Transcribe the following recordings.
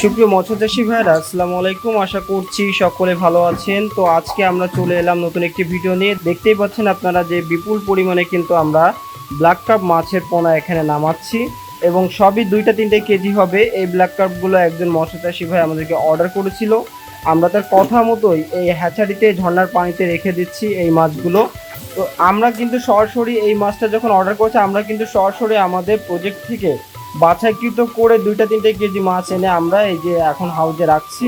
সুপ্রিয় মৎস্যচাষী ভাইরা আসসালামু আলাইকুম। আশা করছি সকলে ভালো আছেন। তো আজকে আমরা চলে এলাম নতুন একটি ভিডিও নিয়ে। দেখতেই পাচ্ছেন আপনারা যে বিপুল পরিমাণে কিন্তু আমরা ব্ল্যাক কাপ মাছের পোনা এখানে নামাচ্ছি এবং সবই দুইটা তিনটে কেজি হবে। এই ব্ল্যাক কাপগুলো একজন মৎস্যচাষী ভাই আমাদেরকে অর্ডার করেছিল। আমরা তার কথা মতোই এই হ্যাচারিতে ঝর্নার পানিতে রেখে দিচ্ছি এই মাছগুলো। তো আমরা কিন্তু সরাসরি এই মাছটা যখন অর্ডার করেছি, আমরা কিন্তু সরাসরি আমাদের প্রজেক্ট থেকে বাছাইকৃত করে দুইটা, তিনটে কেজি মাছ এনে আমরা এই যে এখন হাউজে রাখছি।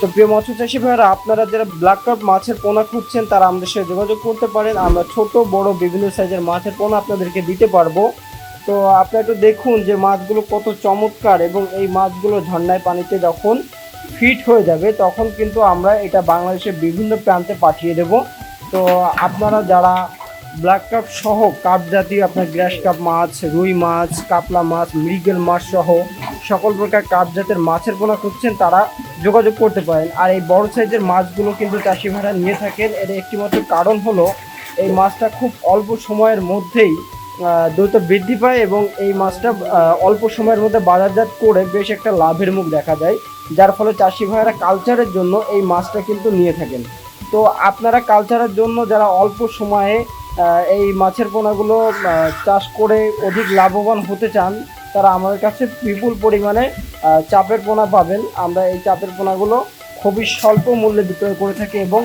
তো প্রিয় মৎস্য চাষী ভাইরা, আপনারা যারা ব্ল্যাক কাপ মাছের পোনা খুঁজছেন, তারা আমাদের সাথে যোগাযোগ করতে পারেন। আমরা ছোট, বড়, বিভিন্ন সাইজের মাছের পোনা আপনাদেরকে দিতে পারব। তো আপনারা একটু দেখুন যে মাছগুলো কত চমৎকার এবং এই মাছগুলো ঝর্ণায় পানিতে যখন ফিট হয়ে যাবে, তখন কিন্তু আমরা এটা বাংলাদেশের বিভিন্ন প্রান্তে পাঠিয়ে দেব। তো আপনারা যারা ব্ল্যাক কাপ সহ কাপ জাতীয় আপনার গ্রাস কাপ মাছ, রুই মাছ, কাতলা মাছ, মৃগেল মাছ সহ সকল প্রকার কাপ জাতের মাছের পোনা খুঁজছেন, তারা যোগাযোগ করতে পারেন। আর এই বড় সাইজের মাছগুলো কিন্তু চাষি ভাড়া নিয়ে থাকেন। এর একটিমাত্র কারণ হলো, এই মাছটা খুব অল্প সময়ের মধ্যেই দ্রুত বৃদ্ধি পায় এবং এই মাছটা অল্প সময়ের মধ্যে বাজারজাত করে বেশ একটা লাভের মুখ দেখা যায় যার ফলে চাষি ভাইয়েরা কালচারের জন্য এই মাছটা কিন্তু নিয়ে থাকেন। তো আপনারা কালচারের জন্য যারা অল্প সময়ে এই মাছের পোনাগুলো চাষ করে অধিক লাভবান হতে চান, তারা আমাদের কাছে বিপুল পরিমাণে চাপের পোনা পাবেন। আমরা এই চাপের পোনাগুলো খুবই স্বল্প মূল্যে বিক্রয় করে থাকি এবং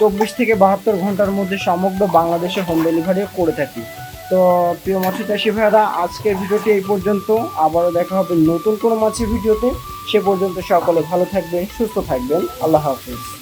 চব্বিশ থেকে বাহাত্তর ঘণ্টার মধ্যে সমগ্র বাংলাদেশে হোম ডেলিভারিও করে থাকি। তো, প্রিয় মৎস্য চাষি ভাইরা আজকের ভিডিওটি এই পর্যন্ত। আবারও দেখা হবে নতুন কোনো মাছের ভিডিওতে। সে পর্যন্ত সকলে ভালো থাকবেন, সুস্থ থাকবেন। আল্লাহ হাফিজ।